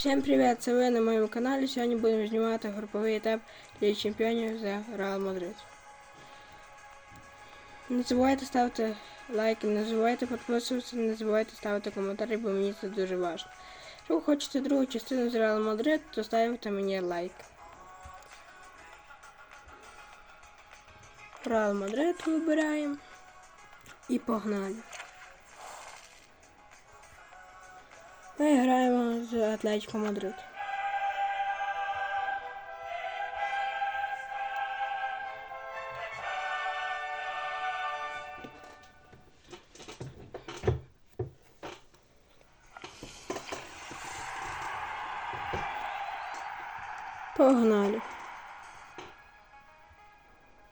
Всім привіт! Це ви на моєму каналі. Сьогодні будемо знімати груповий етап Ліги Чемпіонів за Реал Мадрид. Не забувайте ставити лайки, не забувайте підписуватися, не забувайте ставити коментарі, бо мені це дуже важливо. Якщо ви хочете другу частину з Реал Мадрид, то ставте мені лайк. Реал Мадрид вибираємо. І погнали. Ми граємо з Атлетико Мадрид. Погнали.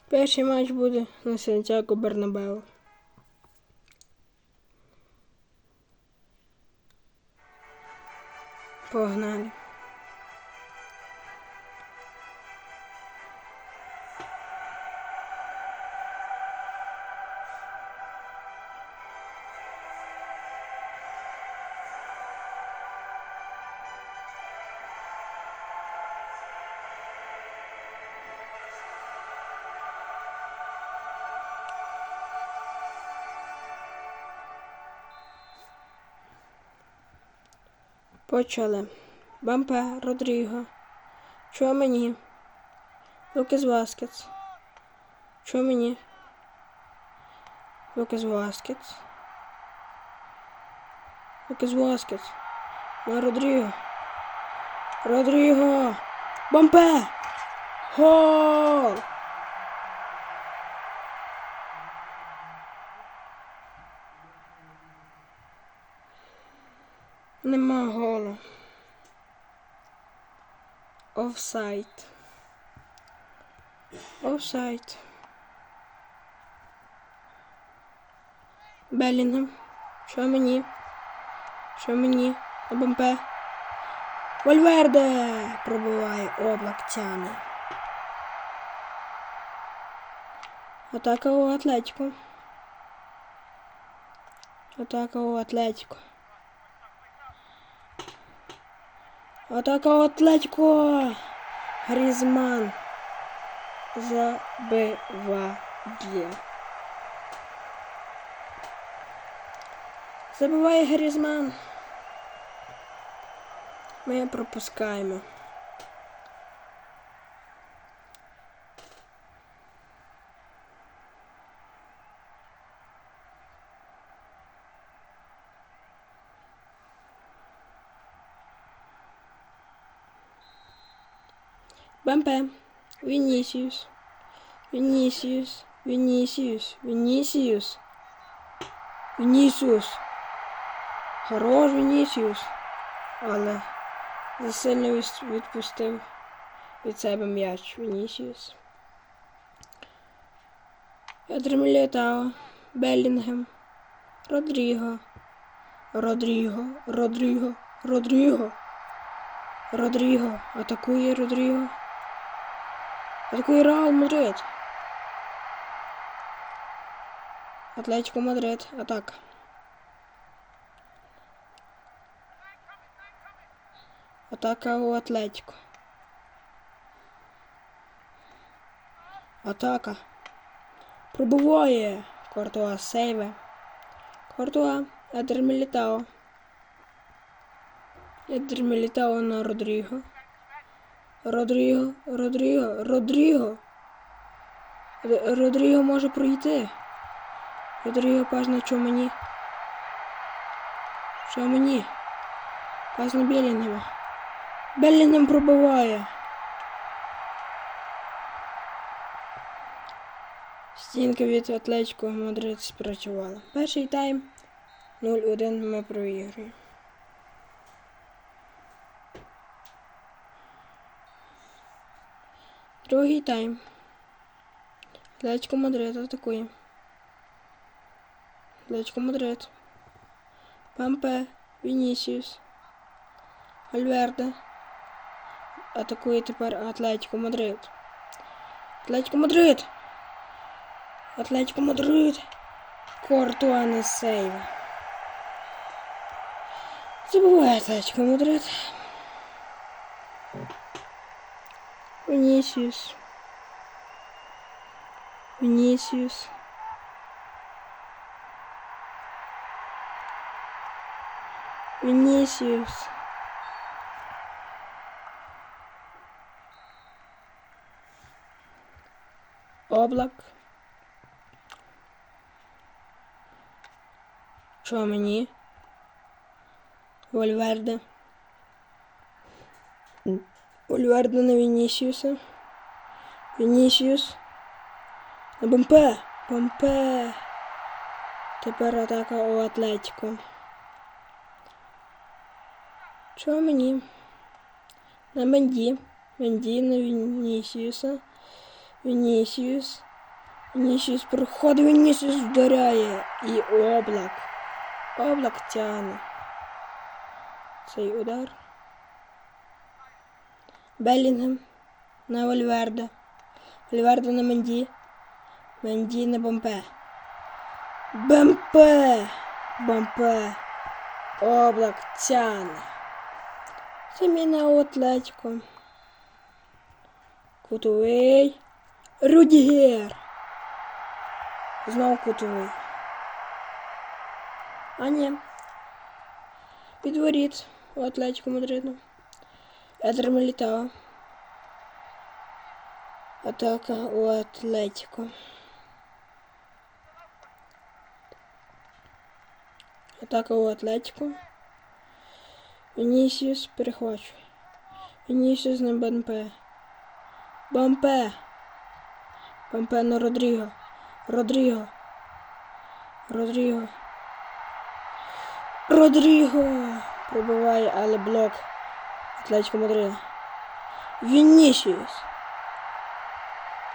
Перший матч буде на Сантьяго Бернабеу. Погнали. Почали. Бампе, Родріго. Чого мені? Лукас Васкетс. Мені? Лукас Васкетс. Лукас Васкетс. На Родріго. Родріго. Бампе! Гол! Нема голу. Офсайд. Офсайд. Белінгем. Що мені? Що мені? ОБМП. Вольверде пробиває облак тяне. Атака у Атлетико. Атака у Атлетико. Атака Атлетико. Грізман забиває. Забиває Грізман. Ми пропускаємо. Бампе. Вінісіус. Вінісіус. Вінісіус. Вінісіус. Вінісіус. Хорош Вінісіус. Але засильно відпустив від себе м'яч Вінісіус. Петр Мілітао. Белінгем. Родріго. Родріго. Родріго. Родріго. Родріго. Атакує Родріго. Атакує Реал Мадрид. Атлетико Мадрид. Атака. Атака у Атлетико. Атака. Пробиває. Кортуа сейве. Кортуа. Едер Мілітао. Едер Мілітао на Родріго. Родріго, Родріго, Родріго. Родріго може пройти. Родріго паж на чому Що мені? Пас на Белінгема. Белінгем пробиває. Стінка від Атлетико Мадрид спрацювала. Перший тайм 0-1 ми проігруємо. Другий тайм. Атлетико Мадрид атакує. Атлетико Мадрид. Пампе. Вінісіус. Альверде. Атакує тепер Атлетико Мадрид. Атлетико Мадрид. Атлетико Мадрид. Кортуа не сейва. Забуває Атлетико Мадрид. Вінісіус. Вінісіус. Вінісіус. Облак. Що мені? Вольверде. Вольверде на Вінісіуса. Вінісіус. На Бомпе. Бомпе. Тепер атака у Атлетіко. Що мені? На Менді. Менді на Вінісіуса. Вінісіус. Вінісіус проходить, Вінісіус вдаряє. І облак. Облак тягне. Цей удар. Белінгем на Вольверде. Вольверде на Менді. Менді на Бомпе. Бомпе! Бомпе. Облак. Заміна у Атлетико. Кутовий. Рудігер. Знову кутовий. А ні. Підворіт у Атлетико Мадриду. Едер Мілітао. Атака у Атлетико. Атака у Атлетико. Вінісіус перехвачує. Вінісіус на Бампе. Бампе. Бампе на Родріго. Родріго. Родріго. Родріго. Пробиває, але блок. Атлетико Мадрида. Вінісіус.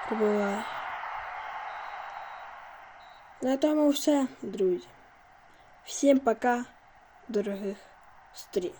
Пробиває. На тому все, друзі. Всім пока, дорогих встреч.